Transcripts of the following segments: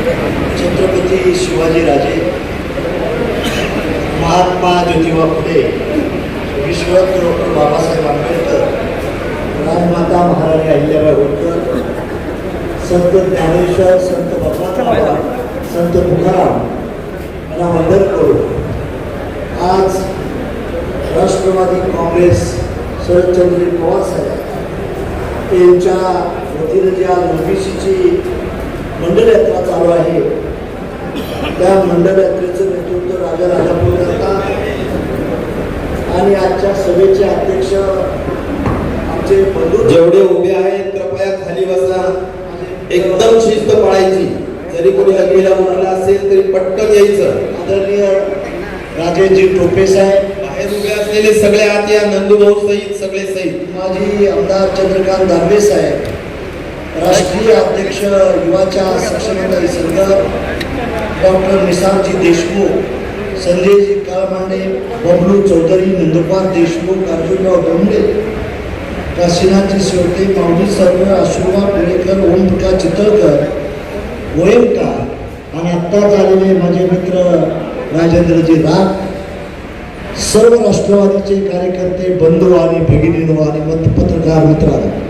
छत्रपती शिवाजीराजे महात्मा ज्योतिबा फुले विश्व डॉक्टर बाबासाहेब आंबेडकर राजमाता महाराणी अहिल्याबाई होळकर संत ज्ञानेश्वर संत बाबा संत तुकाराम यांना वंदन करू आज राष्ट्रवादी काँग्रेस शरदचंद्र पवार साहेब यांच्या वतीनं जी आज ओबीसीची मंडल यात्रा चालू आहे. त्या मंडल यात्रेचं नेतृत्व राजा राजापूर करतात. आणि आजच्या सभेचे अध्यक्ष आमचे बंधू जेवढे उभे आहेत कृपया खाली बसा. एकदम शिस्त पाळायची. जरी कोणी अग्नीला म्हटलं असेल तरी पटकन यायचं. आदरणीय राजेशजी टोपे साहेब. बाहेर उभे असलेले सगळे आत या नंदूभाऊ सहित सगळे सहित. माजी आमदार चंद्रकांत दानवे साहेब. राष्ट्रीय अध्यक्ष युवाच्या सक्षमताई संघ डॉक्टर निसारजी देशमुख संजयजी काळमांडे बबलू चौधरी नंदकुमार देशमुख अर्जुनराव दोंडे काशीनाथजी शेवटे माऊली सर्व आशीर्वाद पुणेकर ओमप्रकाश चितळकर गोयंका आणि आत्ताच आलेले माझे मित्र राजेंद्रजी राग सर्व राष्ट्रवादीचे कार्यकर्ते बंधू आणि भगिनीनो आणि मत पत्रकार मित्रांनो.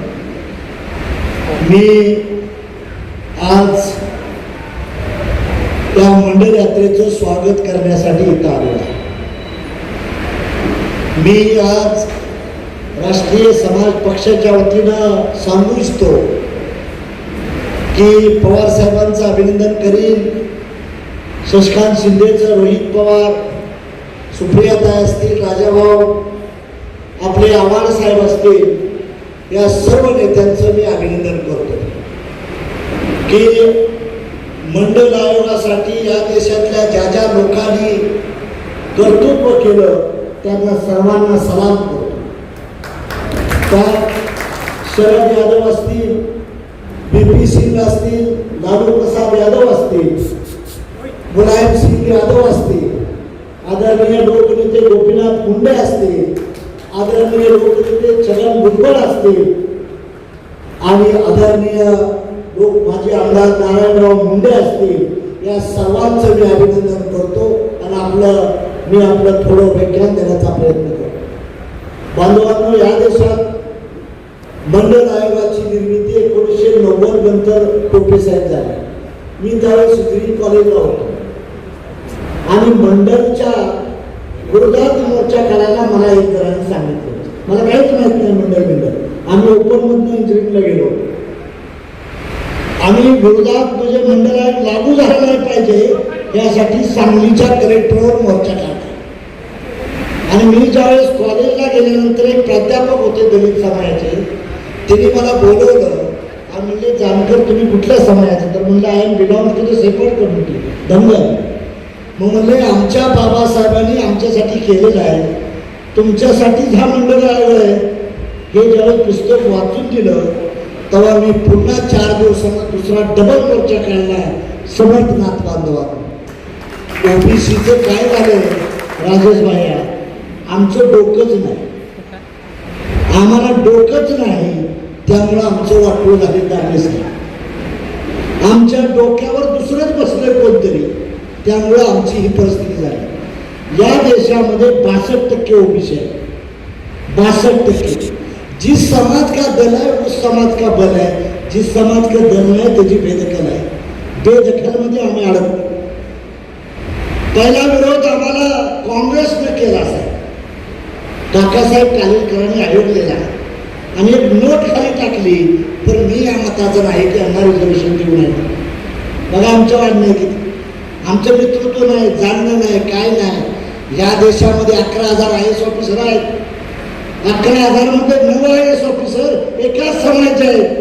मी आज या मंडल यात्रेचं स्वागत करण्यासाठी इथं आलो आहे. मी आज राष्ट्रीय समाज पक्षाच्या वतीनं सांगू इच्छितो की पवार साहेबांचं अभिनंदन करीन. शशकांत शिंदेचं रोहित पवार सुप्रियाता असतील राजाभाऊ आपले आव्हाड साहेब असतील या सर्व नेत्यांचं मी अभिनंदन करतो. की मंडल आयोगासाठी या देशातल्या ज्या ज्या लोकांनी कर्तृत्व केलं त्यांना सर्वांना सलाम करतो. त्यात शरद यादव असतील बी पी सिंग असतील लालू प्रसाद यादव असतील मुलायम सिंग यादव असतील आदरणीय लोकनेते गोपीनाथ मुंडे असतील आदरणीय लोकनेते छगन भुजबळ असतील आणि आदरणीय लोक माझे आमदार नारायणराव मुंडे असतील या सर्वांचं मी अभिनंदन करतो आणि आपलं मी आपलं थोडं व्याख्यान देण्याचा प्रयत्न करतो. बांधवांनो या देशात मंडल आयोगाची निर्मिती एकोणीसशे नव्वद नंतर टोपे साहेब झाले. मी त्यावेळेस ग्रीन कॉलेजला होतो. आणि मंडलच्या गुरुदास मोर्चा करायला मला एक जणांनी सांगितलं. मला काहीच माहीत नाही मंडळ मंडळ आम्ही ओपन इंजिनिअरिंगला गेलो. आम्ही गुरुदास म्हणजे मंडळात लागू झाला नाही पाहिजे यासाठी सांगलीच्या कलेक्टरवर मोर्चा काढला. आणि मी ज्यावेळेस कॉलेजला गेल्यानंतर एक प्राध्यापक होते दलित समाजाचे त्यांनी मला बोलवलं आणि म्हणजे जानकर तुम्ही कुठल्या समाजाचे? तर म्हणलं I am belong to the separate community Dhangar मग म्हणले आमच्या बाबासाहेबांनी आमच्यासाठी केलेलं आहे. तुमच्यासाठी हा मंडळ आयोग आहे हे ज्यावेळेस पुस्तक वाचून दिलं तेव्हा मी पुन्हा चार दिवसांना दुसरा डबल मोर्चा काढला आहे. समर्थनाथ बांधवांना. ओबीसीचं काय झालं राजेश भाया आमचं डोकंच नाही. आम्हाला डोकंच नाही त्यामुळं आमचं वाटलं झाले दामेच नाही आमच्या डोक्यावर दुसरंच बसलंय कोणतरी. त्यामुळं आमची ही परिस्थिती झाली. या देशामध्ये बासष्ट टक्के ओबीसी आहे. बासष्ट टक्के. जिस समाज का दल है उस समाज का बल है जिस समाज का दल आहे त्याची बेदखल आहे. बेदखलमध्ये आम्ही अडकलो. पहिला विरोध आम्हाला काँग्रेसने केला साहेब काकासाहेब कालेलकरांनी आयोग आणि एक नोट खाली टाकली तर मी या मताचं आहे की यांना रिझर्वेशन देऊ नये. बघा आमच्या वाढणं किती. आमचं नेतृत्व नाही जाणणं नाही काय नाही. या देशामध्ये अकरा हजार आय एस ऑफिसर आहेत. अकरा हजारमध्ये म्हणजे नऊ आय एस ऑफिसर एकाच समाजाचे आहेत.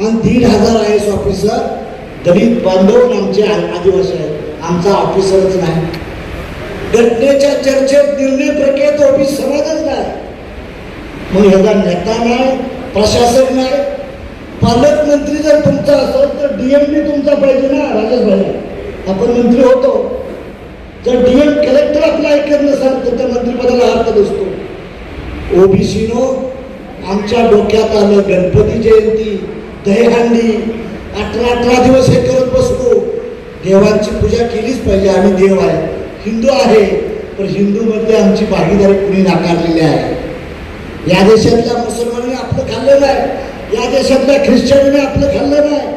आणि दीड हजार आय एस ऑफिसर दलित बांधव आमचे आदिवासी आहेत. आमचा ऑफिसरच नाही. घटनेच्या चर्चेत निर्णय प्रक्रियेत ऑफिस समाजच नाही. मग ह्याचा नेता नाही प्रशासक नाही. पालकमंत्री जर तुमचा असेल तर डीएमडी तुमचा पाहिजे ना राजेश भाई. आपण मंत्री होतो. जर डीएम कलेक्टर आपला ऐकत नसाल तर त्या मंत्रिपदाला अर्थ असतो ओबीसीनो आमच्या डोक्यात आलं गणपती जयंती दहीहंडी अठरा अठरा दिवस हे करत बसतो. देवांची पूजा केलीच पाहिजे आम्ही देव आहे. हिंदू आहे पण हिंदूमध्ये आमची भागीदारी कुणी नाकारलेली आहे? या देशातल्या मुसलमानांनी आपलं खाल्लं नाही. या देशातल्या ख्रिश्चनांनी आपलं खाल्लं नाही.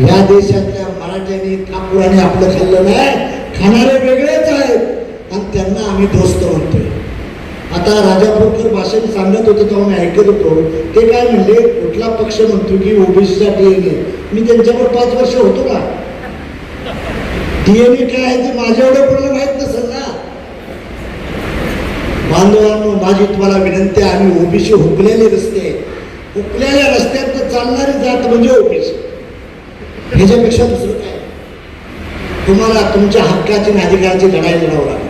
या देशातल्या मराठ्यांनी कापुराने आपलं खाल्लं नाही खाणारे वेगळेच आहेत. आणि त्यांना आम्ही दोस्त म्हणतोय. आता राजापूरकर भाषेत सांगत होते तेव्हा मी ऐकत होतो. ते काय म्हणले कुठला पक्ष म्हणतो की ओबीसीचा डीएनए मी त्यांच्यावर पाच वर्ष होतो का? डीएनए काय आहे ते माझ्या एवढं कोणाला माहीत नसेल ना? बांधवांनो माझी तुम्हाला विनंती आम्ही ओबीसी हुकलेले रस्ते. हुकलेल्या रस्त्यात चालणारी जात म्हणजे ओबीसी. ह्याच्यापेक्षा दुसरं काय? तुम्हाला तुमच्या हक्काची आणि अधिकाराची लढाई लढावं लागेल.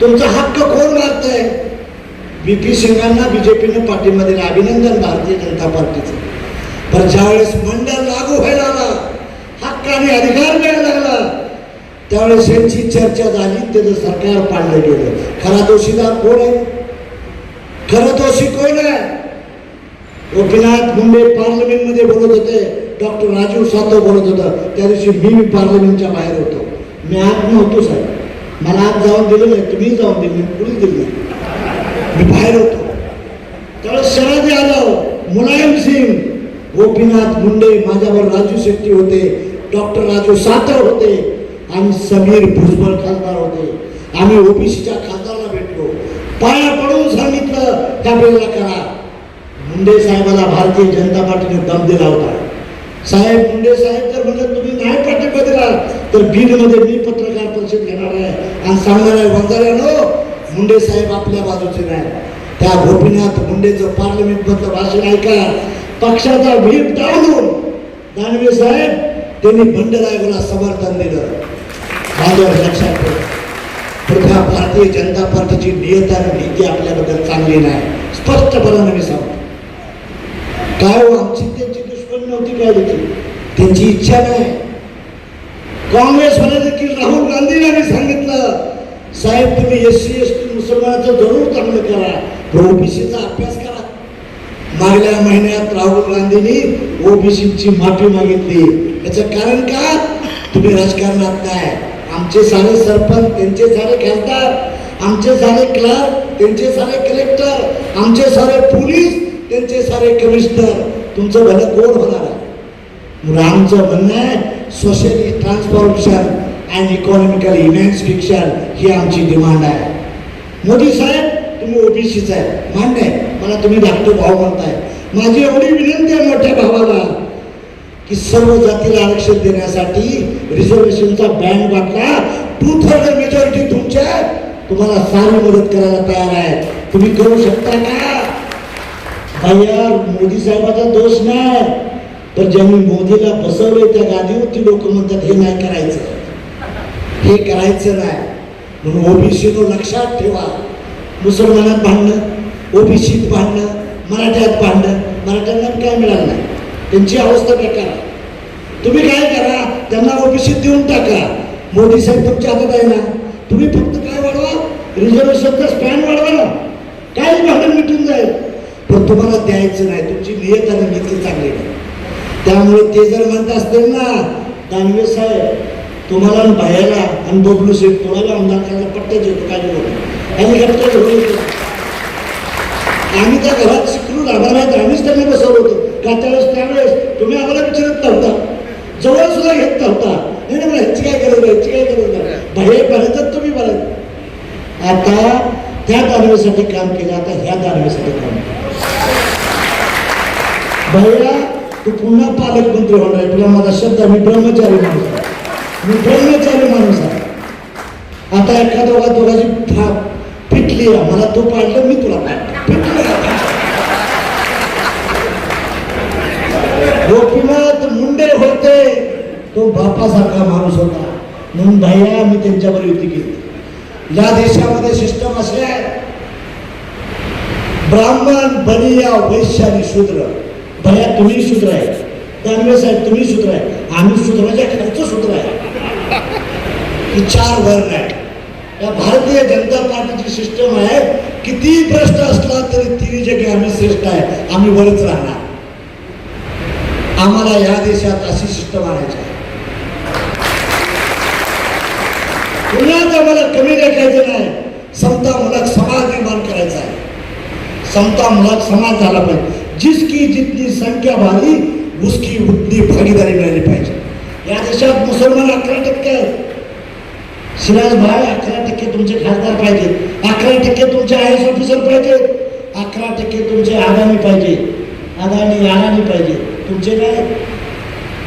तुमचा हक्क कोण आहे बी पी सिंगांना बीजेपीने पाठिंबा दिला. अभिनंदन भारतीय जनता पार्टीचं. पण ज्यावेळेस मंडळ लागू व्हायला लागला हक्क आणि अधिकार मिळायला लागला. त्यावेळेस यांची चर्चा झाली. त्याचं सरकार पाडलं गेलं खरा दोषीदार कोण आहे? खरं दोषी कोण आहे? गोपीनाथ मुंबई पार्लमेंटमध्ये बोलत होते. डॉक्टर राजीव सातव बोलत होता त्या दिवशी मी मी पार्लमेंटच्या बाहेर होतो. मी आत नव्हतो साहेब. मला आत जाऊन दिलं नाही तुम्ही जाऊन दिले नाही कुणी दिलं मी बाहेर होतो. त्यावेळेस शरद यादव हो, मुलायम सिंग गोपीनाथ मुंडे माझ्यावर राजू शेट्टी होते डॉक्टर राजू सातव होते आणि समीर भुजबळ खासदार होते. आम्ही ओबीसीच्या खासदाराला भेटलो. पाया पडून सांगितलं त्या वेळेला करा. मुंडे साहेबाला भारतीय जनता पार्टीने दम दिला होता. साहेब मुंडे साहेब जर म्हणत तुम्ही नाही पाठिंबा दिला तर बीडमध्ये मी पत्रकार परिषद घेणार आहे. आणि सांगणार आहे वंजाऱ्यानो मुंडे साहेब आपल्या बाजूचे नाही त्या गोपीनाथ मुंडेचं पार्लमेंट मधलं भाषण ऐका. पक्षाचा व्हीप डावलून दानवे साहेब त्यांनी बंडरायला समर्थन दिलं. माझ्यावर लक्षात प्रथा भारतीय जनता पार्टीची नियत आणि नीती आपल्याबद्दल चांगली नाही. स्पष्टपणाने मी सांगतो. काय हो आमची नव्हती काय देखील त्यांची इच्छा नाही. काँग्रेसवाले देखील राहुल गांधी सांगितलं साहेब तुम्ही एस सी एस टी मुसलमानाचं जरूर चांगलं करा. पण ओबीसीचा अभ्यास करा. मागल्या महिन्यात राहुल गांधींनी ओबीसीची माफी मागितली. याचं कारण का? तुम्ही राजकारणात नाही. आमचे सारे सरपंच त्यांचे सारे खासदार आमचे सारे क्लर्क त्यांचे सारे कलेक्टर आमचे सारे पोलीस त्यांचे सारे कमिशनर. तुमचं भलं कोण होणार आहे? आमचं म्हणणं आहे सोशली ट्रान्सफॉर्मेशन अँड इकॉनॉमिकल इव्हेंट्सफिक्शन ही आमची डिमांड आहे. मोदी साहेब तुम्ही ओबीसीच आहे. मान्य आहे. मला तुम्ही धाकटे भाव म्हणताय. माझी एवढी विनंती आहे मोठ्या भावाला की सर्व जातीला आरक्षण देण्यासाठी रिझर्वेशनचा बँड वाटला टू थर्ड मेजॉरिटी तुमच्या. तुम्हाला सारी मदत करायला तयार आहे. तुम्ही करू शकता का? भैया मोदी साहेबाचा दोष नाही. पण ज्यांनी मोदीला बसवले त्या गादीवरती लोक म्हणतात हे नाही करायचं. हे करायचं नाही. म्हणून ओबीसीनो लक्षात ठेवा. मुसलमानात भांडणं ओबीसीत भांडणं मराठ्यात भांडणं मराठ्यांना काय मिळालं नाही. त्यांची अवस्था बेकार तुम्ही काय करा त्यांना ओबीसीत देऊन टाका. मोदी साहेब तुमच्या हातात आहे ना. तुम्ही फक्त काय वाढवा? रिझर्वेशनचा स्टँड वाढवा. ना काही भांडण मिटून जाईल? पण तुम्हाला द्यायचं नाही. तुमची नियत आणि नीती चांगली नाही. त्यामुळे ते जर म्हणत असतील ना दानवे साहेब तुम्हाला भयाला आणि बबलू शेठ कोणाला आमदार करायला पट्ट्याच येतो काय नको आणि घरच्या आम्ही त्या घरात शिकून राहणार आहेत. आम्हीच त्यांना बसवलं होतं. का त्यावेळेस त्यावेळेस तुम्ही आम्हाला विचारत नव्हता. जवळ सुद्धा घेत नव्हता. नाही नाही मला ह्याची काय गरज नाही ह्याची काय गरज नाही. भैया तुम्ही बघत आता त्या दानवेसाठी काम केलं. आता ह्या दानवेसाठी काम केलं. भैया तू पुन्हा पालकमंत्री होणार आहे. तुला माझा शब्द मी ब्रह्मचारी माणूस आहे. मी ब्रह्मचारी माणूस आहे. आता एका दोघा दोघाची फा फिटली आहे. मला तू पाडलं मी तुला पाडलं पिटली गोपीनाथ मुंडे होते. तो बापासारखा माणूस होता. म्हणून भैया मी त्यांच्यावर युती केली. या देशामध्ये सिस्टम असे आहे. ब्राह्मण बनिया वैश्य आणि शूद्र. भया तुम्ही सूत्र आहे. त्यामुळे साहेब तुम्ही सूत्र आहे. आम्ही सूत्राच्या खर्च सूत्र आहे. ही चार वर्ण आहे या भारतीय जनता पार्टीची सिस्टम आहे. किती भ्रष्ट असला तरी तिन्ही जगे आम्ही श्रेष्ठ आहे. आम्ही वरच राहणार. आम्हाला या देशात अशी सिस्टम आणायची आहे. कुणाच आम्हाला कमी लेखायचं नाही. समता मुलात समाज निर्माण करायचा आहे. समता मुलात समाज झाला पाहिजे. जिसकी जितनी संख्या भारी उसकी उतनी भागीदारी मिळाली पाहिजे. या देशात मुसलमान अकरा टक्के आहेत. सिराज भाई अकरा टक्के तुमचे खासदार पाहिजेत अकरा टक्के तुमचे आय एस ऑफिसर पाहिजेत अकरा टक्के तुमचे अदानी पाहिजे. अदानी अडाणी पाहिजे. तुमचे काय?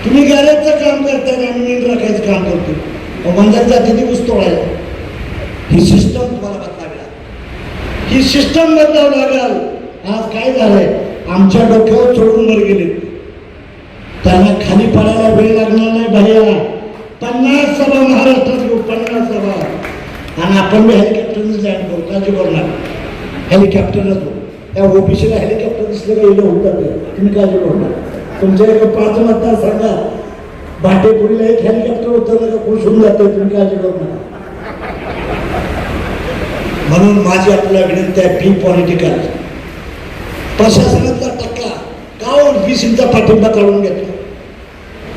तुम्ही गॅरेजचं काम करताय आणि आम्ही मीन राखायचं काम करतो मंदिर जाते ती ऊस तोडायला. ही सिस्टम तुम्हाला बदलावी लागेल. ही सिस्टम बदलावं लागेल. आज काय झालंय? आमच्या डोक्यावर चढून वर गेले. त्यांना खाली पडायला वेळ लागणार नाही भैया. पन्नास सभा महाराष्ट्रात घेऊ पन्नास सभा. आणि आपण बी हेलिकॉप्टरने जॉईन करू काळजी करणार नका. हेलिकॉप्टरच त्या ओबीसीला हेलिकॉप्टर दिसलं का? इथं होतात तुम्ही काळजी करू तुमच्या एक पाच मतदार सांगा. भाटेपुरीला एक हेलिकॉप्टर उतरलं का खुश होऊन जातं तुम्ही काळजी करू म्हणून माझी आपल्याला विनंती आहे बी पॉलिटिकल प्रशासनाचा टक्का का ओबीसीचा पाठिंबा काढून घेतला?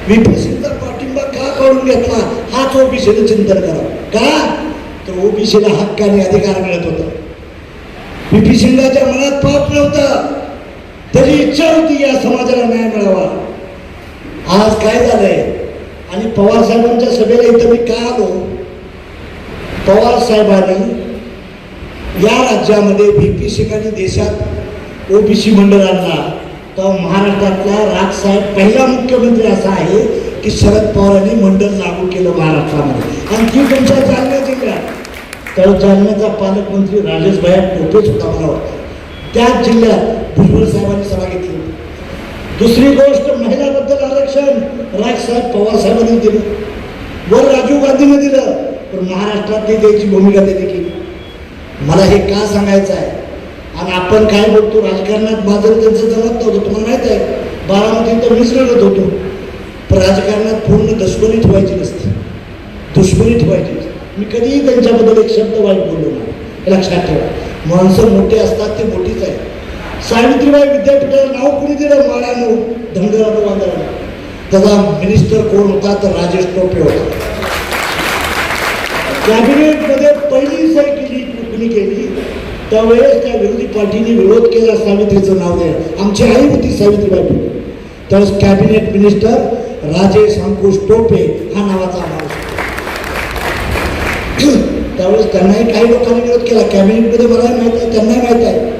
बीपीसीचा पाठिंबा का काढून घेतला? हाच ओबीसीचं चिंतन करा. का? तर ओबीसीला हक्काने अधिकार मिळत होता. बीपी सिंगाच्या मनात पाप नव्हता. त्याची इच्छा होती या समाजाला न्याय मिळावा. आज काय झालंय? आणि पवार साहेबांच्या सभेला इथं मी का आलो? पवार साहेबांनी या राज्यामध्ये बीपी सिंगाने देशात ओबीसी मंडळ आणला तर महाराष्ट्रातला राजसाहेब पहिला मुख्यमंत्री असा आहे की शरद पवारांनी मंडळ लागू केलं महाराष्ट्रामध्ये. आणि ती तुमच्या जालना जिल्ह्यात तर जालन्याचा पालकमंत्री राजेश भैया टोपेच होता मला वाटतं. त्याच जिल्ह्यात भुजबळ साहेबांनी सभा घेतली दुसरी गोष्ट महिलाबद्दल आरक्षण. राजसाहेब पवार साहेबांनी दिलं. वर राजीव गांधीने दिलं. पण ते द्यायची भूमिका त्यांनी केली. मला हे का सांगायचं आहे? आणि आपण काय बोलतो राजकारणात माझं त्यांचं जमत नव्हतं तुम्हाला माहीत आहे बारामतीत तर मीच रडत होतो. पण राजकारणात पूर्ण दुश्मनी ठेवायची नसते. दुश्मनी ठेवायची नसते. मी कधीही त्यांच्याबद्दल एक शब्द वाईट बोललो नाही. लक्षात ठेवा. माणसं मोठे असतात ते मोठीच आहे सावित्रीबाई विद्यापीठाला नाव कोणी दिलं? माळानं धनगरानं वांदरानं त्याचा मिनिस्टर कोण होता? तर राजेश टोपे होता. कॅबिनेटमध्ये पहिली सही केली कुणी केली? त्यावेळेस त्या विरोधी पार्टीने विरोध केला सावित्रीचं नाव द्या आमची आई होती सावित्रीबाई फुले. त्यावेळेस कॅबिनेट मिनिस्टर राजेश अंकुश टोपे हा नावाचा माणूस त्यावेळेस त्यांनाही काही लोकांनी विरोध केला. कॅबिनेटमध्ये मला माहीत आहे त्यांनाही माहीत आहे.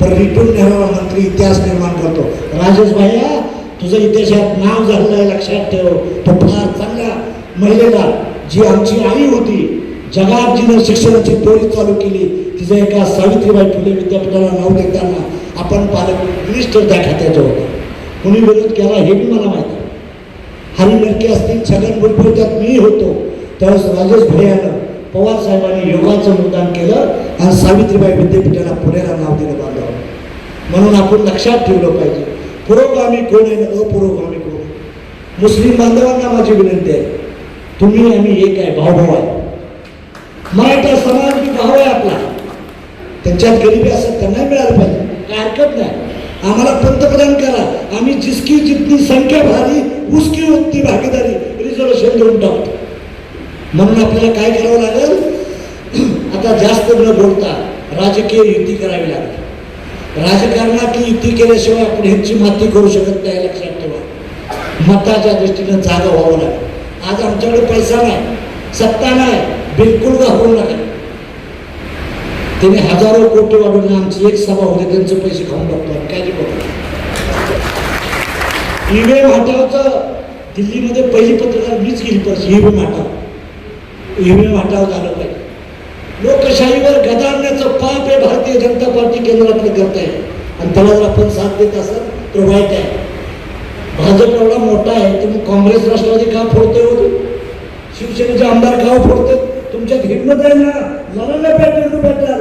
पण रिटून नेहरा मंत्री इतिहास निर्माण करतो. राजेश भाया तुझं इतिहासात नाव झालं आहे लक्षात ठेव. तो फार चांगला महिलेला जी आमची आई होती जगात जिनं शिक्षणाची टोळी चालू केली. तिचं एका सावित्रीबाई फुले विद्यापीठाला नाव देताना आपण पालक मिनिस्टर त्या खात्याचे होते कुणी विरोध केला हे बी मला माहिती हरी मिरके असतील छगन भुजबळ त्यात मी होतो. त्यावेळेस राजेश भैयानं पवार साहेबांनी योगाचं मतदान केलं आणि सावित्रीबाई विद्यापीठाला पुण्याला नाव दिलं बांधावं म्हणून आपण लक्षात ठेवलं पाहिजे. पुरोगामी कोण आहे अपुरोगामी कोण मुस्लिम बांधवांना माझी विनंती आहे. तुम्ही आम्ही एक आहे भाऊ आहे. मराठा समाज मी भाव आहे आपला. त्यांच्यात गरिबी असत त्यांनाही मिळालं पाहिजे. काय हरकत नाही. आम्हाला पंतप्रधान करा. आम्ही जिसकी जितनी संख्या भारी उसकी उतनी भागीदारी रिझर्वेशन देऊन टाकतो. म्हणून आपल्याला काय करावं लागेल? आता जास्त न बोलता राजकीय युती करावी लागेल. राजकारणात युती केल्याशिवाय आपण ह्यांची माती करू शकत नाही लक्षात ठेवा. मताच्या दृष्टीनं जागा व्हावं लागेल. आज आमच्याकडे पैसा नाही सत्ता नाही. बिलकुल घाबरू नका त्यांनी हजारो कोटी वाढवले आमची एक सभा होते त्यांचे पैसे खाऊन टाकतो काय जे ईव्हीएम हटावचं दिल्लीमध्ये पहिली पत्रकार मीच गेली परत ईव्हीएम हटाव. ईव्हीएम हटाव झालं पाहिजे. लोकशाहीवर गदाडण्याचं पाप हे भारतीय जनता पार्टी केंद्र आपलं करत आहे. आणि त्याला जर आपण साथ देत असाल तर वाईट आहे. भाजप एवढा मोठा आहे तर मग काँग्रेस राष्ट्रवादी का फोडतोय? होतो शिवसेनेचे आमदार का तुमच्या तुमच्यात हिंमत आहे ना लढायला भेटेल पॅटर्न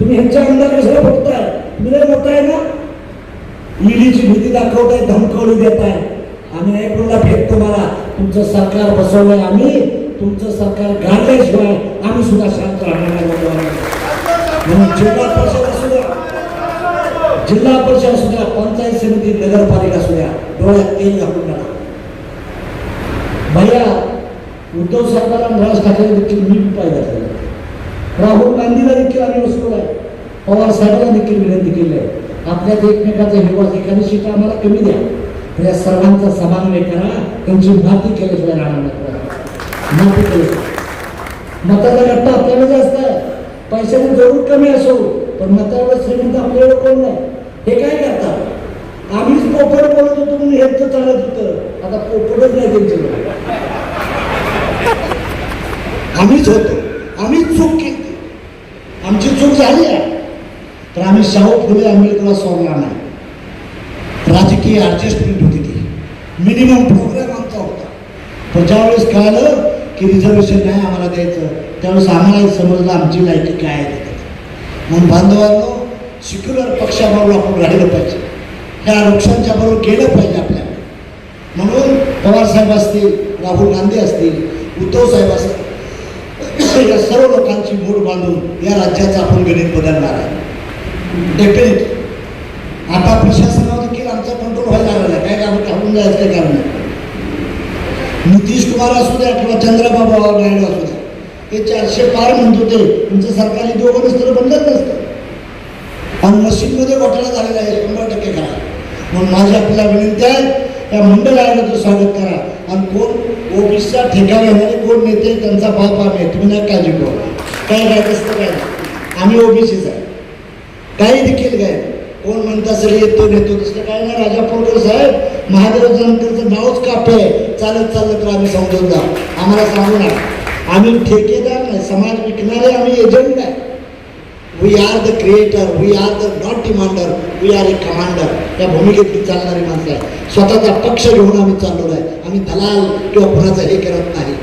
तुम्ही ह्यांच्या अंदाज कशाला बघताय तुम्ही लय मोठा आहे ना ईडीची भीती दाखवताय धमकावली देताय. आम्ही नाही कोणाला भेट तुम्हाला. तुमचं सरकार बसवलंय आम्ही. तुमचं सरकार गाडल्याशिवाय आम्ही सुद्धा शांत राहणार म्हणून जिल्हा परिषद असू द्या जिल्हा परिषद असू द्या पंचायत समिती नगरपालिका असू द्या डोळ्यात तेल घालून टाका. भैया उद्धव साहेबांना राज ठाकरे देखील मी पाहिजे राहुल गांधीला देखील आम्ही वसवलं आहे. पवार साहेबांना देखील विनंती केली आहे. आपल्यात एकमेकाचा विवाद एखादी सीट आम्हाला कमी द्या. तर या सर्वांचा समन्वय करा. त्यांची माती केल्याशिवाय राहणार नाही माती केल्याशिवाय मताचा गट्टा आपल्याला जास्त आहे. पैशाने जरूर कमी असो पण मतावर श्रीमंत आपल्याला कोण नाही? हे काय करतात आम्हीच पोपट बोलत होतो म्हणून हेच चालत होतं. आता पोपटच नाही त्यांच्याकडे आम्हीच होतो आम्हीच चूक केली. आमची चूक झाली आहे. तर आम्ही शाहू फुले आंबेडकरला सोडणार नाही राजकीय ॲडजस्टमेंट होती ती. मिनिमम प्रोग्राम आमचा होता. पण ज्यावेळेस कळालं की रिझर्वेशन नाही आम्हाला द्यायचं त्यावेळेस आम्हालाही समजलं आमची लायकी काय आहे म्हणून बांधवांनो सिक्युलर पक्षाबरोबर आपण राहिलं पाहिजे. ह्या वृक्षांच्या बरोबर गेलं पाहिजे आपल्याला. म्हणून पवार साहेब असतील राहुल गांधी असतील उद्धव साहेब असतील या सर्व लोकांची मूळ बांधून या राज्याचा आपण गणित बदलणार आहे. डेफिनेट आता प्रशासनावर देखील आमचा कंट्रोल व्हायला लागला. आहे काय काम टाकून जायचं काय काम नाही. नितीश कुमार असू द्या किंवा चंद्रबाबू नायडू असू द्या ते चारशे पार म्हणत होते. तुमचं सरकारी दोघं नसतं बंदच नसतं. आणि मशीनमध्ये घोटाळा झालेला आहे शंभर टक्के करा. म्हणून माझी आपल्याला विनंती आहे त्या मंडळाला तो स्वागत करा. आणि कोण ओबीसीचा ठेका येणारे कोण नेते त्यांचा बाप आम्ही आहे. तुम्ही नाही काळजी करू. काय काय कसं काय? आम्ही ओबीसीच आहे. काही देखील काय? कोण म्हणत असेल येतो नेतो तसं काय नाही. राजापूरकर साहेब महादेव जानकरचं नावच कापे आहे. चालत तर आम्ही समजून जा आम्हाला सांगू नका. आम्ही ठेकेदार नाही समाज विकणारे आम्ही एजंट आहे. We are the creator we are the not demander we are a commander या भूमिकेतली चालणारी माणसं आहे स्वतःचा पक्ष घेऊन आम्ही चाललो आहे आम्ही दलाल किंवा कुणाचं हे करत नाही.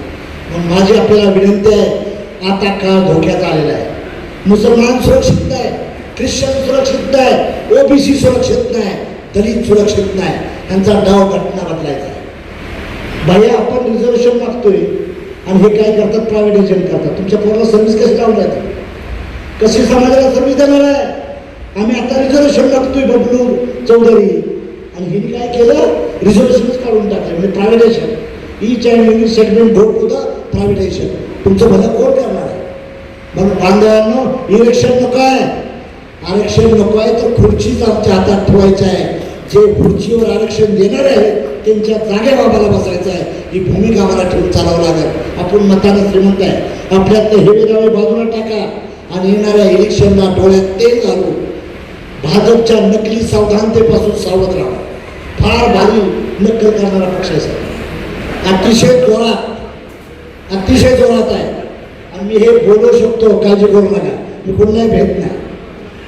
मग माझी आपल्याला विनंती आहे आता काळ धोक्यात आलेला आहे. मुसलमान सुरक्षित नाही ख्रिश्चन सुरक्षित नाही ओबीसी सुरक्षित नाही दलित सुरक्षित नाही. यांचा डाव घटना बदलायचा आहे. भैया आपण रिझर्वेशन मागतोय आणि हे काय करतात? प्रायव्हेट एजंट करतात. तुमच्या पोराला सर्व्हिस लावून लावल्या कशी समाजाला सर्व्हिस देणार आहे? आम्ही आता रिझर्वेशन टाकतोय बबलू चौधरी. आणि हिने काय केलं? रिझर्वेशनच काढून टाकलं म्हणजे प्रायव्हेटायझेशन ईच अँड युनिट सेगमेंट भोट होतं प्रायव्हेटायझेशन तुमचं भलं कोण करणार आहे. म्हणून बांधवांनो इलेक्शन नको आहे. आरक्षण नको आहे तर खुर्चीच आमच्या हातात ठेवायचं आहे. जे खुर्चीवर आरक्षण देणार आहे त्यांच्या जागे बाबाला बसायचं आहे. ही भूमिका आम्हाला ठेवून चालावं लागेल आपण मताला श्रीमंत आहे. आपल्यातलं हेवे दावे बाजूला टाका. आणि येणाऱ्या इलेक्शनला डोळ्यात तेल घालून भाजपच्या नकली सावधानतेपासून सावध राहा. फार भारी नक्कल करणारा पक्ष आहे अतिशय जोरात अतिशय जोरात आहे. आणि मी हे बोलू शकतो काळजी करू नका. मी कोणालाही भेट नाही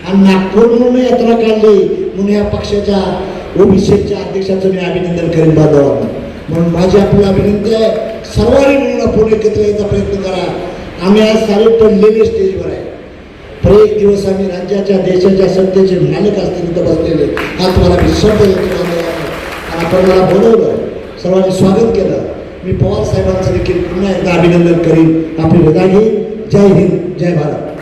आणि नागपूर म्हणून यात्रा काढली म्हणून या पक्षाच्या ओबीसीच्या अध्यक्षाचं मी अभिनंदन करेन बांधवांना म्हणून माझी आपल्याला विनंती आहे. सर्वांनी मिळून आपण एकत्र यायचा प्रयत्न करा. आम्ही आज सारे पडलेले स्टेजवर आहे. तर एक दिवस आम्ही राज्याच्या देशाच्या सत्तेचे मालक असतील तिथं बसलेले. हा तुम्हाला विश्वास येतो आणि आपण मला बोलवलं सर्वांनी स्वागत केलं. मी पवार साहेबांचं देखील पुन्हा एकदा अभिनंदन करीन. आपली विदा घेईन. जय हिंद जय भारत.